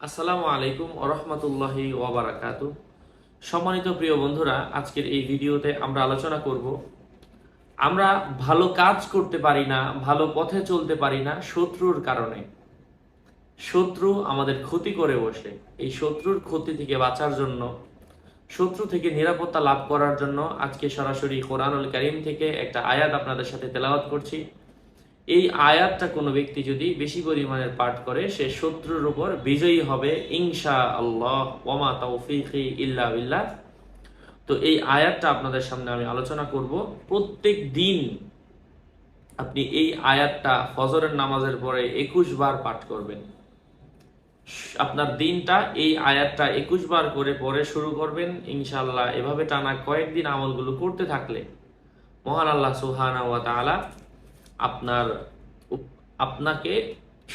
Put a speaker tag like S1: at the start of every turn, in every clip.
S1: আসসালামু আলাইকুম ওরহমতুল্লাহি ওয়াবারাকাতু। সম্মানিত প্রিয় বন্ধুরা, আজকের এই ভিডিওতে আমরা আলোচনা করব, আমরা ভালো কাজ করতে পারি না, ভালো পথে চলতে পারি না শত্রুর কারণে। শত্রু আমাদের ক্ষতি করে বসে। এই শত্রুর ক্ষতি থেকে বাঁচার জন্য, শত্রু থেকে নিরাপত্তা লাভ করার জন্য আজকে সরাসরি কোরআনুল করিম থেকে একটা আয়াত আপনাদের সাথে তেলাওয়াত করছি। এই আয়াতটা কোনো ব্যক্তি যদি বেশি পরিমাণের পাঠ করে, সে শত্রুর উপর বিজয়ী হবে ইনশা আল্লাহ ওমা তৌফিকি ইল্লা বিল্লাহ। তো এই আয়াতটা আপনাদের সামনে আমি আলোচনা করব। প্রত্যেক দিন আপনি এই আয়াতটা ফজরের নামাজের পরে একুশ বার পাঠ করবেন। আপনার দিনটা এই আয়াতটা একুশ বার করে পরে শুরু করবেন ইনশাল্লাহ এভাবে টানা কয়েকদিন আমলগুলো করতে থাকলে মহান আল্লাহ সুহানা ওয়া তাআলা আপনার আপনাকে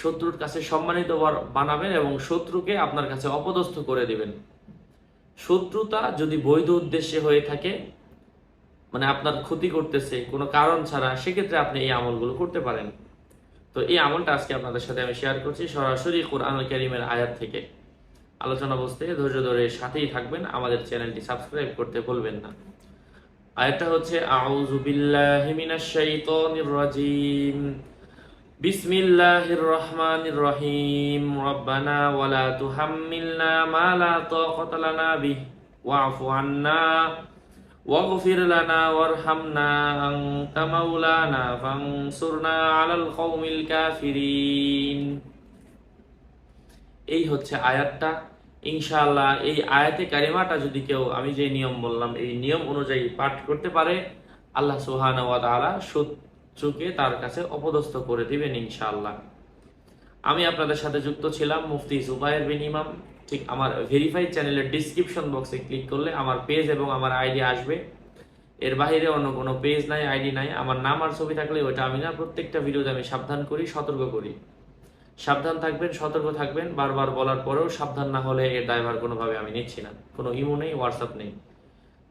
S1: শত্রুর কাছে সম্মানিত বানাবেন এবং শত্রুকে আপনার কাছে অপদস্থ করে দিবেন। শত্রুতা যদি বৈধ উদ্দেশ্যে হয়ে থাকে মানে আপনার ক্ষতি করতেছে, কোনো কারণ ছাড়া, সেক্ষেত্রে আপনি এই আমলগুলো করতে পারেন। তো এই আমলটা আজকে আপনাদের সাথে আমি শেয়ার করছি সরাসরি কোরআন করিমের আয়াত থেকে। আলোচনা বসতে ধৈর্য ধরে সাথেই থাকবেন, আমাদের চ্যানেলটি সাবস্ক্রাইব করতে ভুলবেন না। আয়াতটা হচ্ছে আউযু বিল্লাহি মিনাশ শাইতানির রাজিম বিসমিল্লাহির রহমানির রহিম রব্বানা ওয়ালা তুহাম্মিলনা মা লা তাকাতা লানা বিহ ওয়া'ফু আন্না واغفر لنا وارحمنا أنت مولانا فانصرنا على القوم الكافرين এই হচ্ছে আয়াতটা ইনশাআল্লাহ এই আয়াতে কারিমাটা যদি কেউ, আমি যে নিয়ম বললাম, এই নিয়ম অনুযায়ী পাঠ করতে পারে, আল্লাহ সুহান শত্রুকে তার কাছে অপদস্থ করে দিবেন ইনশাআল্লাহ। আমি আপনাদের সাথে যুক্ত ছিলাম, মুফতি জুবায়ের বিন ইমাম। ঠিক আমার ভেরিফাইড চ্যানেলের ডিসক্রিপশন বক্সে ক্লিক করলে আমার পেজ এবং আমার আইডি আসবে। এর বাইরে অন্য কোনো পেজ নাই, আইডি নাই। আমার নাম আর ছবি থাকলে ওইটা আমি না, প্রত্যেকটা ভিডিওতে আমি সাবধান করি, সতর্ক করি। সাবধান থাকবেন, সতর্ক থাকবেন। বারবার বলার পরেও সাবধান না হলে এর ড্রাইভার কোনোভাবে আমি নিচ্ছি না। কোনো ইমো নেই হোয়াটসঅ্যাপ নেই।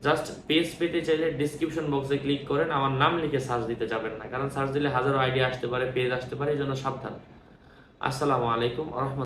S1: জাস্ট পেজ পেতে চাইলে ডিসক্রিপশন বক্সে ক্লিক করেন। আমার নাম লিখে সার্চ দিতে যাবেন না। কারণ সার্চ দিলে হাজারো আইডিয়া আসতে পারে পেজ আসতে পারে, এই জন্য সাবধান। আসসালামু আলাইকুম রহমত